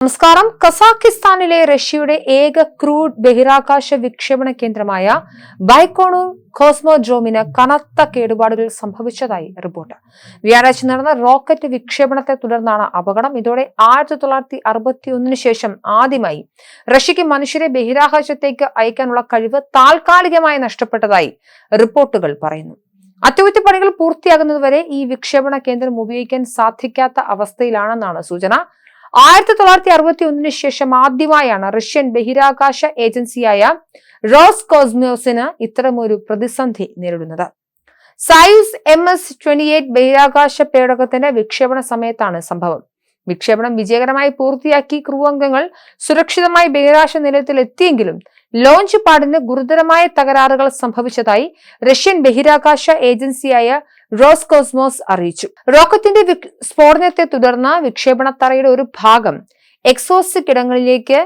നമസ്കാരം. കസാഖിസ്ഥാനിലെ റഷ്യയുടെ ഏക ക്രൂഡ് ബഹിരാകാശ വിക്ഷേപണ കേന്ദ്രമായ ബൈക്കോണൂർ കോസ്മോഡ്രോമിന് കനത്ത കേടുപാടുകൾ സംഭവിച്ചതായി റിപ്പോർട്ട്. വ്യാഴാഴ്ച നടന്ന റോക്കറ്റ് വിക്ഷേപണത്തെ തുടർന്നാണ് അപകടം. ഇതോടെ ആയിരത്തി തൊള്ളായിരത്തി അറുപത്തി ഒന്നിനു ശേഷം ആദ്യമായി റഷ്യക്ക് മനുഷ്യരെ ബഹിരാകാശത്തേക്ക് അയക്കാനുള്ള കഴിവ് താൽക്കാലികമായി നഷ്ടപ്പെട്ടതായി റിപ്പോർട്ടുകൾ പറയുന്നു. അറ്റകുറ്റപ്പണികൾ പൂർത്തിയാകുന്നതുവരെ ഈ വിക്ഷേപണ കേന്ദ്രം ഉപയോഗിക്കാൻ സാധിക്കാത്ത അവസ്ഥയിലാണെന്നാണ് സൂചന. ആയിരത്തി തൊള്ളായിരത്തി അറുപത്തി ഒന്നിന് ശേഷം ആദ്യമായാണ് റഷ്യൻ ബഹിരാകാശ ഏജൻസിയായ റോസ് കോസ്മോസിന് ഇത്തരമൊരു പ്രതിസന്ധി നേരിടുന്നത്. സൈസ് എം എസ് ട്വന്റി എയ്റ്റ് ബഹിരാകാശ പേടകത്തിന്റെ വിക്ഷേപണ സമയത്താണ് സംഭവം. വിക്ഷേപണം വിജയകരമായി പൂർത്തിയാക്കി ക്രൂ അംഗങ്ങൾ സുരക്ഷിതമായി ബഹിരാകാശ നിലയത്തിൽ എത്തിയെങ്കിലും ലോഞ്ച് പാഡിന് ഗുരുതരമായ തകരാറുകൾ സംഭവിച്ചതായി റഷ്യൻ ബഹിരാകാശ ഏജൻസിയായ റോസ് കോസ്മോസ് അറിയിച്ചു. റോക്കറ്റിന്റെ സ്ഫോടനത്തെ തുടർന്ന് വിക്ഷേപണത്തറയുടെ ഒരു ഭാഗം എക്സോസ്റ്റ് കിടങ്ങളിലേക്ക്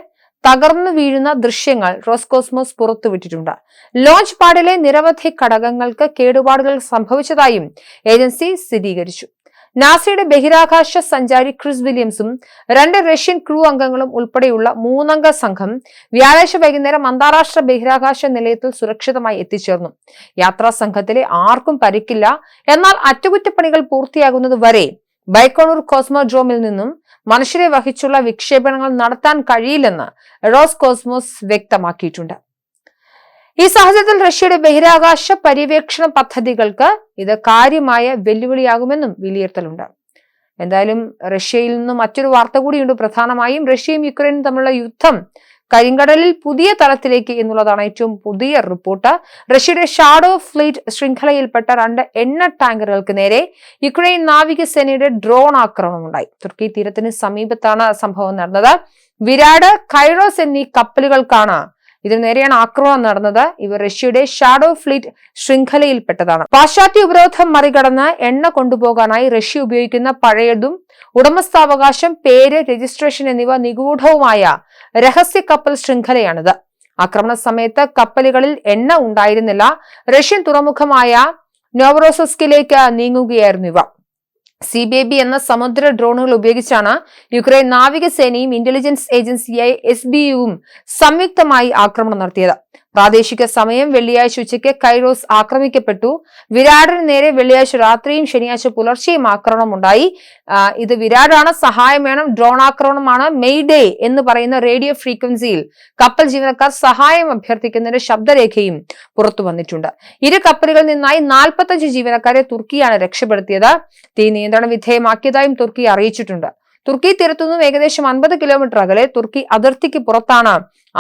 തകർന്നു വീഴുന്ന ദൃശ്യങ്ങൾ റോസ്കോസ്മോസ് പുറത്തുവിട്ടിട്ടുണ്ട്. ലോഞ്ച് പാഡിലെ നിരവധി ഘടകങ്ങൾക്ക് കേടുപാടുകൾ സംഭവിച്ചതായും ഏജൻസി സ്ഥിരീകരിച്ചു. നാസയുടെ ബഹിരാകാശ സഞ്ചാരി ക്രിസ് വില്യംസും രണ്ട് റഷ്യൻ ക്രൂ അംഗങ്ങളും ഉൾപ്പെടെയുള്ള മൂന്നംഗ സംഘം വ്യാഴാഴ്ച വൈകുന്നേരം അന്താരാഷ്ട്ര ബഹിരാകാശ നിലയത്തിൽ സുരക്ഷിതമായി എത്തിച്ചേർന്നു. യാത്രാ സംഘത്തിലെ ആർക്കും പരിക്കില്ല. എന്നാൽ അറ്റകുറ്റപ്പണികൾ പൂർത്തിയാകുന്നത് വരെ ബൈക്കോണൂർ കോസ്മോഡ്രോമിൽ നിന്നും മനുഷ്യരെ വഹിച്ചുള്ള വിക്ഷേപണങ്ങൾ നടത്താൻ കഴിയില്ലെന്ന് റോസ് കോസ്മോസ് വ്യക്തമാക്കിയിട്ടുണ്ട്. ഈ സാഹചര്യത്തിൽ റഷ്യയുടെ ബഹിരാകാശ പര്യവേക്ഷണ പദ്ധതികൾക്ക് ഇത് കാര്യമായ വെല്ലുവിളിയാകുമെന്നും വിലയിരുത്തലുണ്ട്. എന്തായാലും റഷ്യയിൽ നിന്നും മറ്റൊരു വാർത്ത കൂടിയുണ്ട്. പ്രധാനമായും റഷ്യയും യുക്രൈനും തമ്മിലുള്ള യുദ്ധം കരിങ്കടലിൽ പുതിയ തലത്തിലേക്ക് എന്നുള്ളതാണ് ഏറ്റവും പുതിയ റിപ്പോർട്ട്. റഷ്യയുടെ ഷാഡോ ഫ്ലീറ്റ് ശൃംഖലയിൽപ്പെട്ട രണ്ട് എണ്ണ ടാങ്കറുകൾക്ക് നേരെ യുക്രൈൻ നാവികസേനയുടെ ഡ്രോൺ ആക്രമണം ഉണ്ടായി തുർക്കി തീരത്തിന് സമീപത്താണ് സംഭവം നടന്നത്. വിരാട് കൈറോസ് എന്നീ കപ്പലുകൾക്കാണ് ഇതിനു നേരെയാണ് ആക്രമണം നടന്നത്. ഇവർ റഷ്യയുടെ ഷാഡോ ഫ്ലീറ്റ് ശൃംഖലയിൽപ്പെട്ടതാണ്. പാശ്ചാത്യ ഉപരോധം മറികടന്ന് എണ്ണ കൊണ്ടുപോകാനായി റഷ്യ ഉപയോഗിക്കുന്ന പഴയതും ഉടമസ്ഥാവകാശം പേര് രജിസ്ട്രേഷൻ എന്നിവ നിഗൂഢവുമായ രഹസ്യ കപ്പൽ ശൃംഖലയാണിത്. ആക്രമണ സമയത്ത് കപ്പലുകളിൽ എണ്ണ ഉണ്ടായിരുന്നില്ല. റഷ്യൻ തുറമുഖമായ നോവറോസസ്കിലേക്ക് നീങ്ങുകയായിരുന്നു ഇവ. സി ബി ബി എന്ന സമുദ്ര ഡ്രോണുകൾ ഉപയോഗിച്ചാണ് യുക്രൈൻ നാവികസേനയും ഇന്റലിജൻസ് ഏജൻസിയായ എസ് ബി യുവും സംയുക്തമായി ആക്രമണം നടത്തിയത്. പ്രാദേശിക സമയം വെള്ളിയാഴ്ച ഉച്ചയ്ക്ക് കൈറോസ് ആക്രമിക്കപ്പെട്ടു. വിരാടിന് നേരെ വെള്ളിയാഴ്ച രാത്രിയും ശനിയാഴ്ച പുലർച്ചെയും ആക്രമണം ഉണ്ടായി ഇത് വിരാടാണ് സഹായം വേണം ഡ്രോൺ ആക്രമണമാണ് മെയ്ഡേ എന്ന് പറയുന്ന റേഡിയോ ഫ്രീക്വൻസിയിൽ കപ്പൽ ജീവനക്കാർ സഹായം അഭ്യർത്ഥിക്കുന്നതിന്റെ ശബ്ദരേഖയും പുറത്തു വന്നിട്ടുണ്ട്. ഇരു കപ്പലുകളിൽ നിന്നായി നാൽപ്പത്തഞ്ച് ജീവനക്കാരെ തുർക്കിയാണ് രക്ഷപ്പെടുത്തിയത്. തീ നിയന്ത്രണ വിധേയമാക്കിയതായും തുർക്കി അറിയിച്ചിട്ടുണ്ട്. തുർക്കി തീരത്തുനിന്നും ഏകദേശം അൻപത് കിലോമീറ്റർ അകലെ തുർക്കി അതിർത്തിക്ക് പുറത്താണ്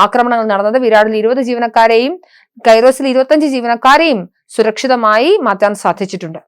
ആക്രമണങ്ങൾ നടന്നത്. വിരാടിൽ ഇരുപത് ജീവനക്കാരെയും കൈറോസിൽ ഇരുപത്തഞ്ച് ജീവനക്കാരെയും സുരക്ഷിതമായി മാറ്റാൻ സാധിച്ചിട്ടുണ്ട്.